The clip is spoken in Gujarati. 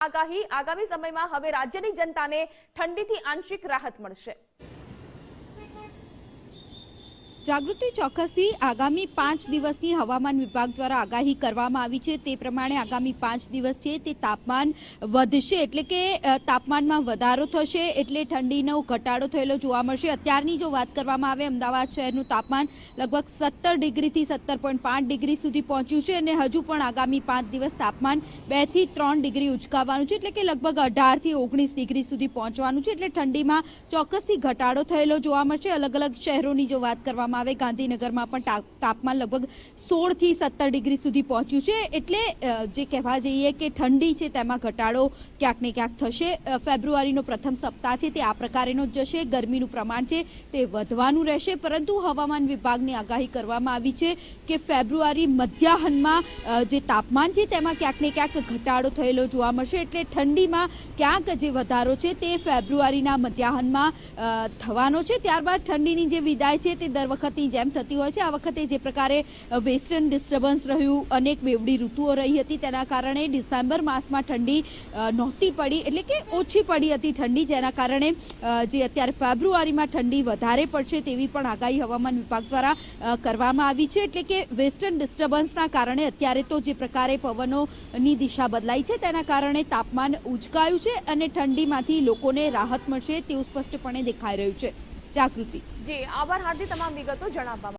આગાહી આગામી સમયમાં હવે રાજ્યની જનતાને ઠંડીથી આંશિક રાહત મળશે. જાગૃતિ ચોક્કસથી આગામી પાંચ દિવસની હવામાન વિભાગ દ્વારા આગાહી કરવામાં આવી છે. તે પ્રમાણે આગામી પાંચ દિવસ છે તે તાપમાન વધશે. એટલે કે તાપમાનમાં વધારો થશે એટલે ઠંડીનો ઘટાડો થયેલો જોવા મળશે. અત્યારની જો વાત કરવામાં આવે, અમદાવાદ શહેરનું તાપમાન લગભગ સત્તર ડિગ્રીથી સત્તર પોઈન્ટ પાંચ ડિગ્રી સુધી પહોંચ્યું છે અને હજુ પણ આગામી પાંચ દિવસ તાપમાન બેથી ત્રણ ડિગ્રી ઉચકાવવાનું છે. એટલે કે લગભગ અઢારથી ઓગણીસ ડિગ્રી સુધી પહોંચવાનું છે. એટલે ઠંડીમાં ચોક્કસથી ઘટાડો થયેલો જોવા મળશે. અલગ અલગ શહેરોની જો વાત કરવામાં આવે. ગાંધીનગરમાં પણ તાપમાન લગભગ સોળથી સત્તર ડિગ્રી સુધી પહોંચ્યું છે. એટલે જે કહેવા જઈએ કે ઠંડી છે તેમાં ઘટાડો ક્યાંક ને ક્યાંક થશે. ફેબ્રુઆરીનો પ્રથમ સપ્તાહ છે તે આ પ્રકારેનો જશે. ગરમીનું પ્રમાણ છે તે વધવાનું રહેશે. પરંતુ હવામાન વિભાગની આગાહી કરવામાં આવી છે કે ફેબ્રુઆરી મધ્યાહનમાં જે તાપમાન છે તેમાં ક્યાંક ને ક્યાંક ઘટાડો થયેલો જોવા મળશે. એટલે ઠંડીમાં ક્યાંક જે વધારો છે તે ફેબ્રુઆરીના મધ્યાહનમાં થવાનો છે. ત્યારબાદ ઠંડીની જે વિદાય છે તે દર વખતની જેમ થતી હોય છે. આ વખતે જે પ્રકારે વેસ્ટર્ન ડિસ્ટર્બન્સ રહ્યું, અનેક બેવડી ઋતુઓ રહી હતી, તેના કારણે ડિસેમ્બર માસમાં ઠંડી નહોતી પડી, એટલે કે ઓછી પડી હતી ઠંડી, જેના કારણે જે અત્યારે ફેબ્રુઆરીમાં ઠંડી વધારે પડશે તેવી પણ આગાહી હવામાન વિભાગ દ્વારા કરવામાં આવી છે. એટલે કે વેસ્ટર્ન ડિસ્ટર્બન્સના કારણે અત્યારે તો જે પ્રકારે પવનોની દિશા બદલાઈ છે, તેના કારણે તાપમાન ઉચકાયું છે અને ઠંડીમાંથી લોકોને રાહત મળશે તેવું સ્પષ્ટપણે દેખાઈ રહ્યું છે. જાગૃતિ. જી આભાર હાર્દિક તમામ વિગતો જણાવવા